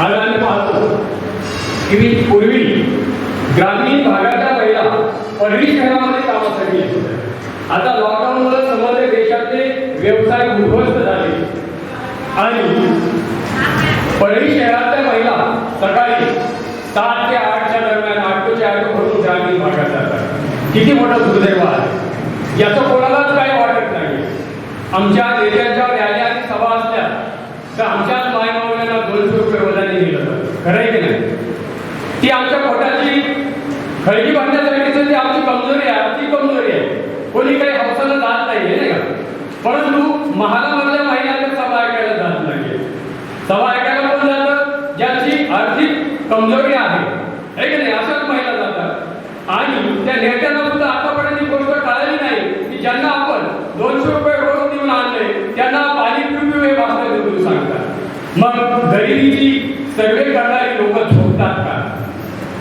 आज आम्ही पाहतो की पूर्वी ग्रामीण भागाच्या महिला परळी शहरामध्ये कामासाठी आता लॉकडाऊनमुळे समग्र देशातले व्यवसाय उद्ध्वस्त झाले. आणि परळी शहरातल्या महिला सकाळी सात ते आठच्या दरम्यान आठ ते आठ भरून ग्रामीण भागात जातात. किती मोठं दुर्दैव आहे. याचं कोणालाच काही वाटत नाही. आमच्या नेत्या रॅल्या आणि सभा असल्या तर आमच्याच मायमावल्यांना दोनशे रुपये वजाने दिलं जातं खरं आहे की नाही ती आमच्या पोटाची खळगी बांधण्यासाठीच ती आमची कमजोरी आहे आमची कमजोरी आहे कोणी काही हौसानं जात नाही नाही का परंतु महालामधल्या महिलांना सभा ऐकायला जात नाही सभा ऐकायला कोण जातं ज्यांची आर्थिक कमजोरी आहे है की नाही अशाच महिला जातात आणि त्या नेत्यांना सुद्धा आतापर्यंत ही गोष्ट कळाली नाही की ज्यांना आपण दोनशे रुपये रोज देऊन आणले त्यांना पाणी पिऊ पिऊ हे वाचता तुम्ही सांगतात मग गरिबीची सर्वे करणारी लोक झोपतात का?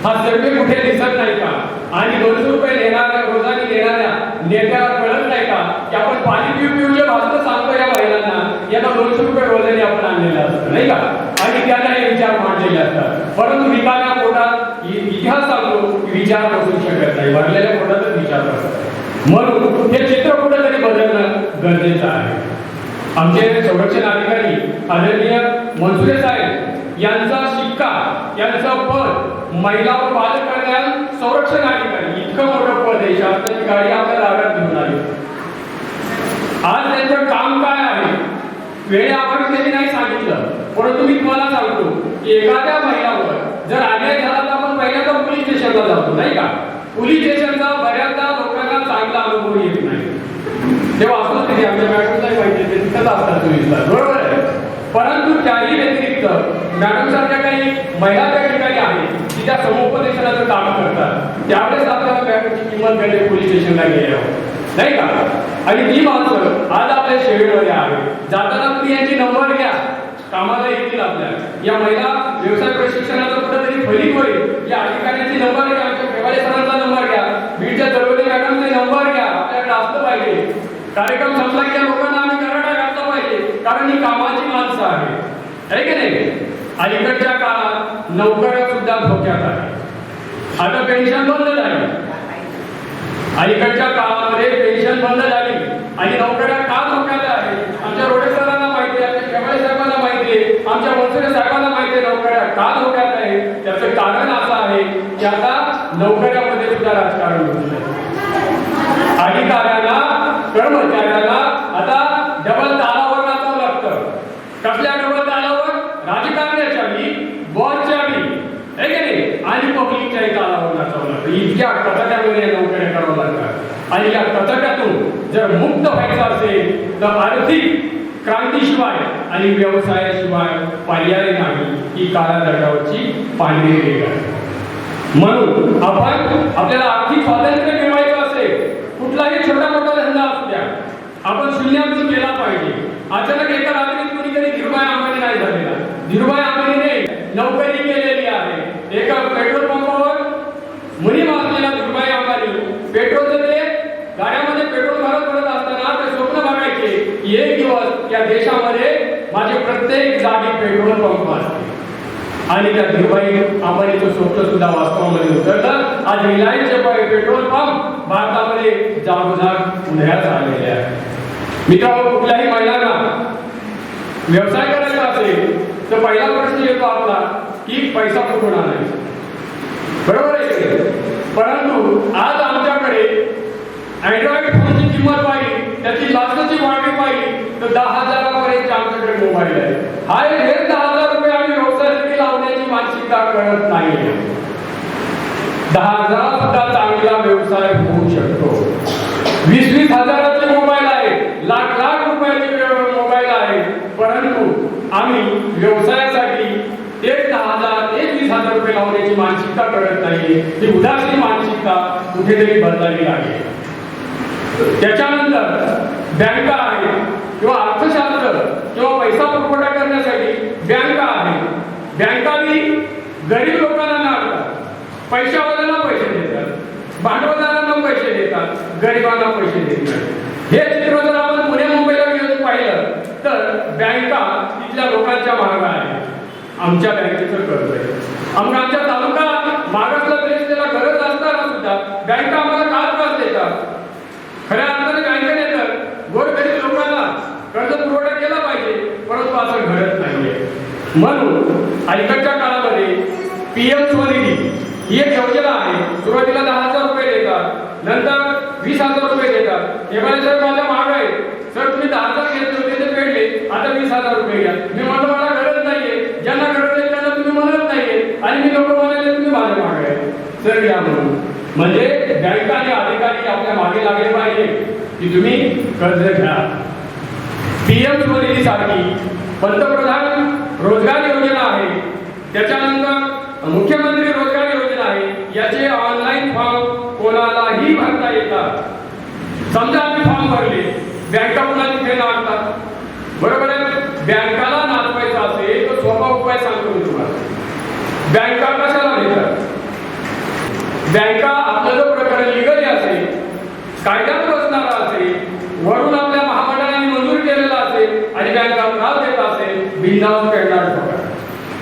हा सर्वे कुठे दिसत नाही का? आणि दोनशे रुपये देणाऱ्या रोजाने देणाऱ्या नेत्याला कळत नाही का की आपण पाणी पिऊ पिऊ जे भाषण सांगतो या महिलांना यांना दोनशे रुपये रोजाने आपण आणलेलं असतं नाही का? आणि त्यांना हे विचार मांडलेले असतात. परंतु विभाग पोटात इ- इतिहास सांगतो की विचार बसू शकत नाही. भरलेल्या पोटातच विचार बसतात म्हणून हे चित्र कुठेतरी बदलणं गरजेचं आहे. आमचे संरक्षण अधिकारी आदरणीय मनसुरे साहेब यांचा शिक्का यांचं पद महिला व बाल कल्याण संरक्षण अधिकारी इतकं मोठं पद आहे. शासनाची गाडी आपल्या दारात घेऊन आली. आज त्यांचं काम काय आहे? वेळ आपण त्यांनी नाही सांगितलं. परंतु मी तुम्हाला सांगतो एखाद्या महिलावर जर अन्याय झाला तर आपण पोलीस स्टेशनला जातो नाही का? पोलीस स्टेशनचा बऱ्याचदा लोकांना चांगला अनुभव येत नाही. तेव्हा असलं तरी आमच्या मॅडमला पाहिजे आहे तिथंच असतात चोवीसला बरोबर आहे? परंतु त्याही व्यतिरिक्त मॅडम सारख्या काही महिला त्या ठिकाणी आहेत की त्या समुपदेशनाचं काम करतात. त्यावेळेस आपल्याला मॅडमची किंमत कळते पोलीस स्टेशनला गेल्यावर. नाही का? आणि ती माणसं आज आपल्या शेडमध्ये आहे जाताना तुम्ही यांची नंबर घ्या. कामाला येतील आपल्या या महिला व्यवसाय प्रशिक्षणाचं कुठेतरी फलित होईल. या अधिकाऱ्यांची नंबर घ्या. आमच्या सरांचा नंबर घ्या. बीडच्या दरवाजे मॅडमचे नंबर घ्या. आपल्याकडे असलं पाहिजे. कार्यक्रम संपला की या लोकांना आम्ही कराडा घातला पाहिजे. कारण ही कामाची माणसं आहे है की नाही? अलीकडच्या काळात नोकऱ्या सुद्धा धोक्यात आहे आता पेन्शन बंद झाली. अलीकडच्या काळामध्ये पेन्शन बंद झाली. आणि नोकऱ्या का धोक्यात आहे आमच्या रोडे सरांना माहिती आहे आमच्या केवळे साहेबांना माहिती आहे आमच्या मनसुरे साहेबांना माहिती आहे नोकऱ्या का धोक्यात आहे. त्याचं कारण असं आहे की आता नोकऱ्यामध्ये सुद्धा राजकारण होत अधिकाऱ्याला कर्मचाऱ्याला आता डबल तालावर नाचावं लागतं. कसल्या डबल तालावर? राजकारण्याच्या बी बॉसच्या बी है की नाही? आणि पब्लिकच्याही तालावर नाचावं लागतं. इतक्या कचऱ्यामध्ये या नोकऱ्या करावं लागतात. आणि या कचऱ्यातून जर मुक्त व्हायचं असेल तर आर्थिक क्रांतीशिवाय आणि व्यवसायाशिवाय पर्याय नाही ही काळादर्गावरची पांढरी रेघ आहे. म्हणून आपण आपल्याला आर्थिक स्वातंत्र्य मिळवायचं असेल कुठलाही छोटा मोठा धंदा असू द्या आपण शून्यातून केला पाहिजे. अचानक एका रात्रीत कुणीतरी कधी धीरुभाई अंबानी नाही झालेला. धीरुभाई अंबानीने नोकरी केलेली आहे. एका पेट्रोल पंपावर मुनी वाचलेला धीरुभाई अंबानी पेट्रोलचं ते गाड्यामध्ये पेट्रोल भरत भरत असताना ते स्वप्न बघायचे की एक दिवस या देशामध्ये माझी प्रत्येक जागी पेट्रोल पंप असते. आणि त्या धीरुभाई अंबानीचं स्वप्न सुद्धा वास्तवामध्ये उतरलं आज रिलायन्सचे पेट्रोल पंप भारतामध्ये जागोजाग उन्हाळ्यात आलेले आहे. मित्रांनो कुठल्याही महिलांना व्यवसाय करायचा असेल तर पहिला प्रश्न येतो आपला की पैसा कुठून आणायचा? बरोबर आहे परंतु आज आमच्याकडे अँड्रॉइड फोनची किंमत पाहिजे त्याची लाचची वाढ तर दहा हजारापर्यंत आमच्याकडे मोबाईल आहे. हा एक दहा हजार रुपये आम्ही व्यवसायासाठी लावण्याची मानसिकता कळत नाही. दहा हजार सुद्धा चांगला व्यवसाय होऊ शकतो. वीस वीस हजाराचे मोबाईल आहे. लाख लाख रुपयाचे मोबाईल आहे. परंतु आम्ही व्यवसायासाठी एक दहा हजार एक वीस हजार रुपये लावण्याची मानसिकता करत नाही. ही उदासीन मानसिकता कुठेतरी बदलावी लागेल. त्याच्यानंतर बँका आहेत. किंवा अर्थशास्त्र किंवा पैसा पुरवठा करण्यासाठी बँका आहेत बँकांनी गरीब लोकांना नाडतात पैशावाल्यांना पैसे देतात. भांडवलदारांना पैसे देतात. गरिबांना पैसे देतात. हे चित्र जर आपण पुणे मुंबईला गेलो पाहिलं तर बँका तिथल्या लोकांच्या मार्ग आहेत आमच्या बँकेचं कर्ज आहे. आमच्या आमच्या तालुका मागासला तरी त्याला गरज असताना सुद्धा बँका आम्हाला का त्रास देतात? खऱ्या अर्थाने बँकेने तर गोरगरीब लोकांना कर्ज पुरवठा केला पाहिजे परंतु असं घडत नाहीये म्हणून अलीकडच्या काळामध्ये पीएम स्वनिधी ही एक योजना आहे. सुरुवातीला दहा हजार रुपये देतात नंतर वीस हजार रुपये देतात. हे म्हणे सर माझ्या महाग आहे सर तुम्ही दहा हजार घेतले होते ते फेडले आता वीस हजार रुपये घ्या. मी म्हणलं मला गरज नाहीये. ज्यांना गरज आहे त्यांना तुम्ही म्हणत नाहीये. आणि मी लोक म्हणाले तुम्ही माझ्या महाग आहे. सर घ्या म्हणून. म्हणजे बँका आणि अधिकारी आपल्या मागे लागले पाहिजे की तुम्ही कर्ज घ्या. पीएम स्वनिधी सारखी पंतप्रधान रोजगार योजना आहे. त्याच्यानंतर मुख्यमंत्री रोजगार योजना आहे. याचे ऑनलाईन फॉर्म कोणालाही भरता येतात. समजा आम्ही फॉर्म भरले बँका पुन्हा तिथे नाचतात बरोबर आहे? बँकाला नाचवायचं असेल तर सोपा उपाय सांगतो मी तुम्हाला. बँका कशाला घेतात बँका आपलं जो प्रकरण लिगली असेल कायद्यात बसणारा असेल वरून आपल्या महामंडळाने मंजूर केलेला असेल आणि बँका त्रास देत असेल बिंदास पेडणार होता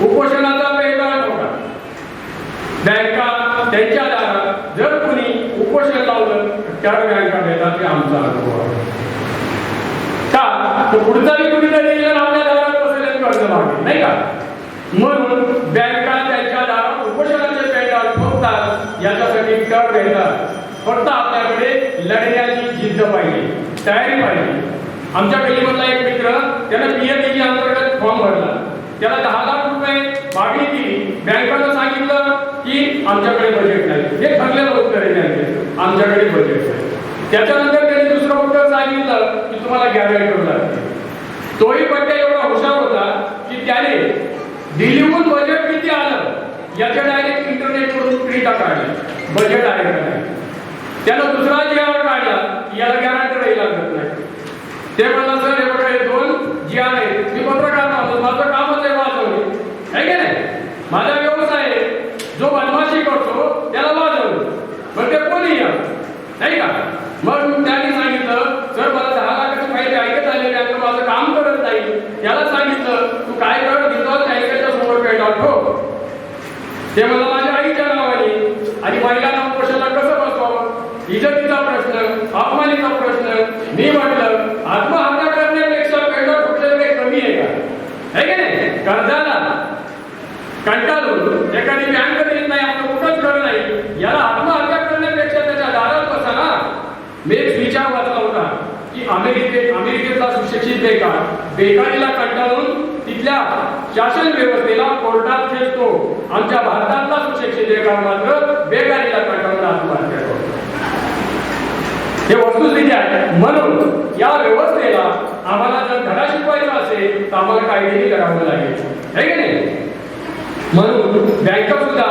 उपोषणाचा पेडणार होता बँका त्यांच्या दारात जर कुणी उपोषण लावलं त्या बँका देतात ते आमचा अनुभव का? तर पुढचाही कुणीतरी आपल्या दारात बसेल कर्ज मागेल नाही का? म्हणून बँका त्यांच्या दारात उपोषणाचे पेंडाल ठोकतात याच्यासाठी कर देतात. फक्त आपल्याकडे लढण्याची जिद्द पाहिजे तयारी पाहिजे. आमच्या गल्लीमधला एक मित्र त्यानं पीएमईजी अंतर्गत फॉर्म भरला. त्याला दहा लाख रुपये मागणी केली बँकेनं सांगितलं की आमच्याकडे बजेट नाही. हे ठरलेलं उत्तर आहे आमच्याकडे बजेट नाही. त्याच्यानंतर त्यांनी दुसरं उत्तर सांगितलं की तुम्हाला गॅरंटी लागते. तोही पट्ट्या एवढा हुशार होता की त्याने दिल्लीहून बजेट किती आलं याच्या डायरेक्ट इंटरनेटवरून प्रिंटा काढली. बजेट आहे का नाही? त्यानं दुसरा जी काढला याला गॅरंटी ते म्हणलं सर हे बघा हे दोन जी आहे मी पत्रकार माणूस माझं कामच आहे वाजवणे. आहे की नाही? माझा व्यवसाय आहे जो बदमाशी करतो त्याला वाजवलं मग ते कोणी या? नाही का? मग त्यांनी सांगितलं सर मला दहा लाखाची माहिती ऐकत आलेली आहे तर माझं काम करत नाही. त्याला सांगितलं तू काय कर बिंदास बँकेच्या समोर पेट ठोक ते मला माझ्या आईच्या नावाने आणि महिलांना उपोषणाला कसं बसवावं इज्जतीचा प्रश्न अपमानीचा प्रश्न मी म्हटलं आत्महत्या करण्यापेक्षा पेंडा ठोकलेलं काही कमी आहे का आहे की नाही कर्जाला कंटाळून एखादी बँक देत नाही आपलं कुठंच घर नाही याला आत्महत्या करण्यापेक्षा त्याच्या दारात बसा ना मी एक विचार वाचला होता की अमेरिकेत अमेरिकेतला सुशिक्षित बेकार. बेकारीला कंटाळून तिथल्या शासन व्यवस्थेला कोर्टात खेळतो आमच्या भारतातला सुशिक्षित बेकार मात्र बेकारीला कंटाळून आत्महत्या करतो. हे वस्तुस्थिती आहे. म्हणून या व्यवस्थेला आम्हाला जर धडा शिकवायचा असेल तर आम्हाला काहीतरी करावं लागेल. आहे की नाही? म्हणून बँका सुद्धा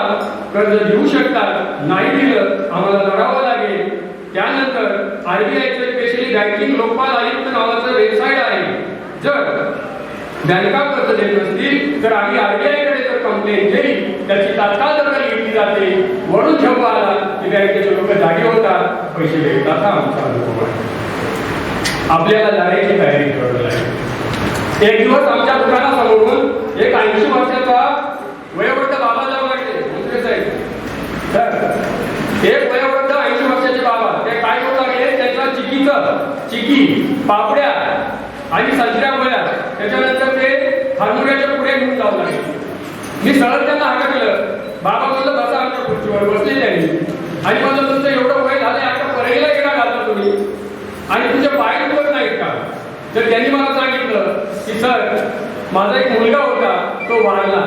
कर्ज देऊ शकतात नाही दिलं आम्हाला लढावं लागेल. त्यानंतर आरबीआयचं बँकिंग लोकपाल आयुक्त नावाचं वेबसाईट आहे. जर बँका कर्ज देत नसतील तर आम्ही आरबीआयकडे जर कंप्लेंट केली त्याची तात्काळ दखल घेतली जाते. म्हणून जेव्हा आला की बँकेचे लोक जागे होतात पैसे भेटतात हा आमचा अनुभव आहे आपल्याला जाण्याची तयारी करावी लागेल. एक दिवस आमच्या दुकानासमोर एक ऐंशी वर्षाचा वयोवृद्ध बाबा जाऊ लागले मंत्री साहेब तर एक वयोवृद्ध ऐंशी वर्षाचे बाबा ते काय करू लागले त्याच्या चिकीचं चिकी पापड्या आणि संत्र्या गोळ्या त्याच्यानंतर ते हार्मोनियाच्या पुढे घेऊन जाऊ लागले मी सरळ त्यांना हाकलं केलं बाबा म्हणलं बसा आमच्या खुर्चीवर बसले त्यांनी आणि म्हणलं तुमचं एवढं वय झालंय आता परईला गेला घालता तुम्ही. आणि तुमच्या पाय दुखत नाहीत का? तर त्यांनी मला सांगितलं की सर माझा एक मुलगा होता तो वाढला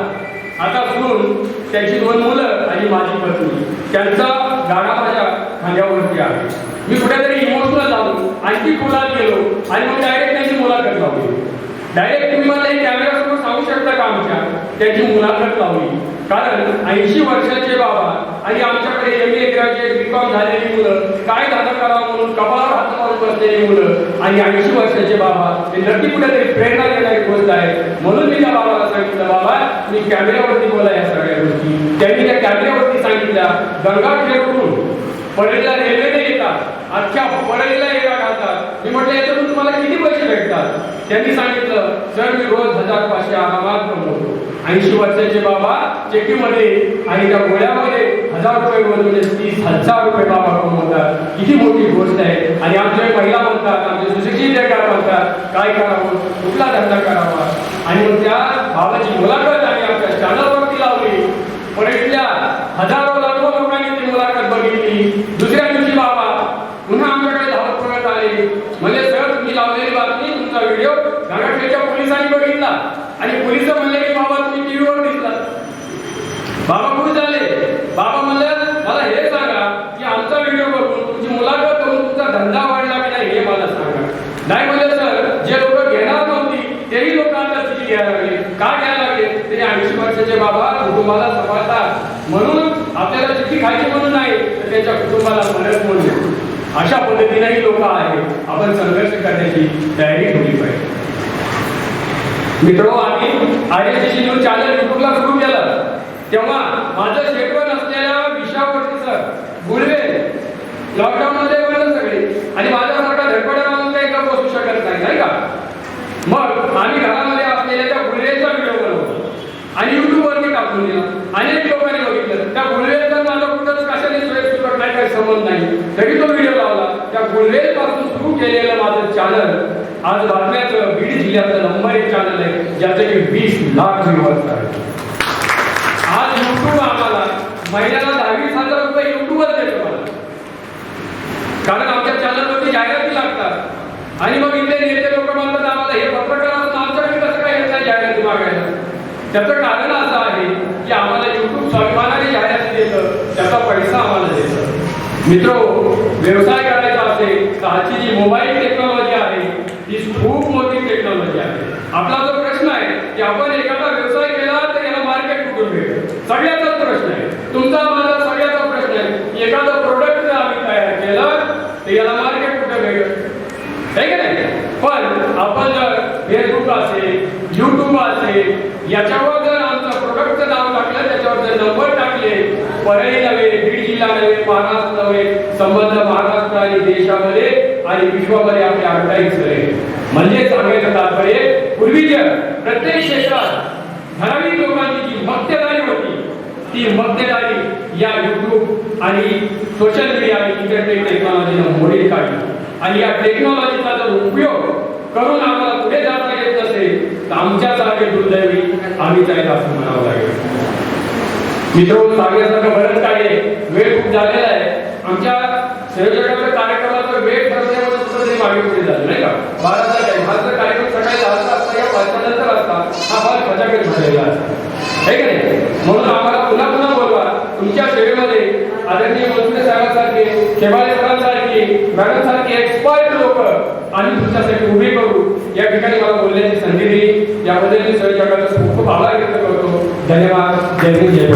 आता सोडून त्याची दोन मुलं आणि माझी पत्नी. त्यांचा गाडा माझ्या खांद्यावरती आहे. मी कुठेतरी इमोशनल झालो. आणखी फुलात गेलो. आणि मग डायरेक्ट त्यांची मुलाखत लावली. डायरेक्ट तुम्ही मला एक कॅमेरासमोर सांगू शकता का आमच्या? त्याची मुलाखत लावली. कारण ऐंशी वर्षाचे बाबा आणि आमच्याकडे एम ए ग्रॅज्युएट बीकॉम झालेली मुलं काय झालं करावं म्हणून कपाळावर हात मारून बसलेली मुलं आणि ऐंशी वर्षाचे बाबा हे नक्की कुठेतरी प्रेरणा देणारी गोष्ट आहे. म्हणून मी त्या बाबाला सांगितलं बाबा मी कॅमेऱ्यावरती बोला या सगळ्या गोष्टी. त्यांनी त्या कॅमेऱ्यावरती सांगितल्या गंगाखेडकडून परळीला रेल्वेने येतात. अख्ख्या परळीला येगा घालतात मी म्हटलं याच्यातून तुम्हाला किती पैसे भेटतात? त्यांनी सांगितलं सर मी रोज हजार पाचशे आरामात कमवतो. ऐंशी वर्षाचे बाबा चेकीमध्ये आणि त्या गोळ्यामध्ये हजार रुपये रोज म्हणजे तीस हजार रुपये बाबा कमवतात. किती मोठी गोष्ट आहे. आणि आमच्या महिला म्हणतात आमचे सुशिक्षित काय म्हणतात काय करावं? कुठला धंदा करावा? आणि मग त्या बाबाची मुलाखत आणि आमच्या चॅनलवरती लावली पण इथल्या हजारो लाखो लोकांनी ती मुलाखत बघितली दुसऱ्या दिवशी बाबा पुन्हा आमच्याकडे धावत पडत आले म्हणजे सर तुम्ही लावलेली बातमी तुमचा पोलिसांनी बघितला. आणि पोलीस म्हणले की बाबा तुम्ही टीव्हीवर दिसला. बाबा कुठे झाले. बाबा म्हणले मला हे सांगा की आमचा व्हिडिओ बघून तुमची मुलाखत करून तुमचा धंदा वाढला की नाही हे मला सांगा. नाही म्हणजे सर जे लोक घेणार नव्हती तेही लोक आता चिठी घ्यायला लागले. का घ्यायला लागले? ते ऐंशी वर्षाचे बाबा कुटुंबाला सांभाळतात. म्हणून आपल्याला चिठ्ठी खायची म्हणून नाही तर त्याच्या कुटुंबाला मदत म्हणून अशा पद्धतीनेही लोक आहेत. आपण संघर्ष करण्याची तयारी ठेवली पाहिजे. मित्रो आम्ही आर एस न्यूज चॅनल युट्यूबला सुरू केलं. तेव्हा माझं क्षेत्र नसलेल्या विषयावरती सर गुळवे लॉकडाऊन मध्ये बंद सगळे. आणि माझ्यासारखा धडपड्या माणूस काही का बसू शकत नाही नाही का? मग आम्ही घरामध्ये असलेल्या त्या गुळवेचा व्हिडिओ बनवतो. आणि युट्यूब मी टाकून दिला. अनेक लोकांनी बघितलं. त्या गुळवेचा माझा कुठंच कशाने सोयीस्कर नाही काही संबंध नाही. तरी तो व्हिडिओ लावला. त्या गुळवेपासून सुरू केलेलं माझं चॅनल आज बातम्याचं बीड जिल्ह्याचं नंबर एक चॅनल आहे ज्याचे की वीस लाख व्ह्युअर्स आहेत. आज युट्यूब आम्हाला महिन्याला दहावीस हजार रुपये युट्यूबवर देतो मला. कारण आमच्या चॅनलवरती जाहिराती लागतात. आणि मग इथे नेते लोक म्हणतात आम्हाला हे पत्रकार आमच्याकडे कसं काय येत नाही जाहिराती मागायला? त्याचं कारण असं आहे की आम्हाला युट्यूब स्वाभिमानाने जाहिराती देतं त्याचा पैसा आम्हाला देतं. मित्र व्यवसाय करायचा असेल तर आजची जी मोबाईल टेक्नॉलॉजी ही खूप मोठी टेक्नॉलॉजी आहे. आपला जो प्रश्न आहे की आपण एखादा व्यवसाय केला तर याला मार्केट कुठून मिळेल सगळ्याचाच प्रश्न आहे. तुमचा माझा सगळ्याचा प्रश्न आहे. की एखादा प्रोडक्ट जर आम्ही तयार केला तर याला मार्केट कुठे मिळेल? आहे की नाही? पण आपण जर फेसबुक असेल युट्यूब असेल याच्यावर जर आमचं प्रोडक्टचं नाव टाकलं त्याच्यावर जर नंबर टाकले परळी नव्हे बीड जिल्हा नव्हे महाराष्ट्र नव्हे संबंध महाराष्ट्र आणि देशामध्ये आणि विश्वामध्ये आपले ऍडव्हर्टाईज करेल म्हणजे सांगायचं तात्पर्य पूर्वीच्या प्रत्येक क्षेत्रात ठराविक लोकांची जी मक्तेदारी होती ती मक्तेदारी या युट्यूब आणि सोशल मीडिया आणि इंटरनेट टेक्नॉलॉजीनं मोडीत काढली. आणि या टेक्नॉलॉजीचा जर उपयोग करून आम्हाला पुढे जाता येत नसेल तर आमच्यासारखे दुर्दैवी आम्ही आहेत असं म्हणावं लागेल. मित्र सांगण्यासारखं बरंच काय वेळ खूप झालेला आहे. आमच्या संयोजकाच्या कार्यक्रमाचा वेळ ठरते सुद्धा तरी मागे पुढे झालं नाही का बाराचा टाइम हा जर कार्यक्रम सकाळी दहाचा असता या पाचच्या नंतर असता हा फार खचाखच झालेला असता आहे का नाही म्हणून आम्हाला पुन्हा पुन्हा बोलवा तुमच्या सेवेमध्ये आदरणीय मंत्री साहेबांसारखे शेवाळे सरांसारखी मॅडम सारखे एक्सपर्ट लोक आम्ही तुमच्यासाठी उभे करू या ठिकाणी मला बोलण्याची संधी दिली. याबद्दल मी सहजगाचा खूप खूप आभार व्यक्त करतो. धन्यवाद. जय हिंद जय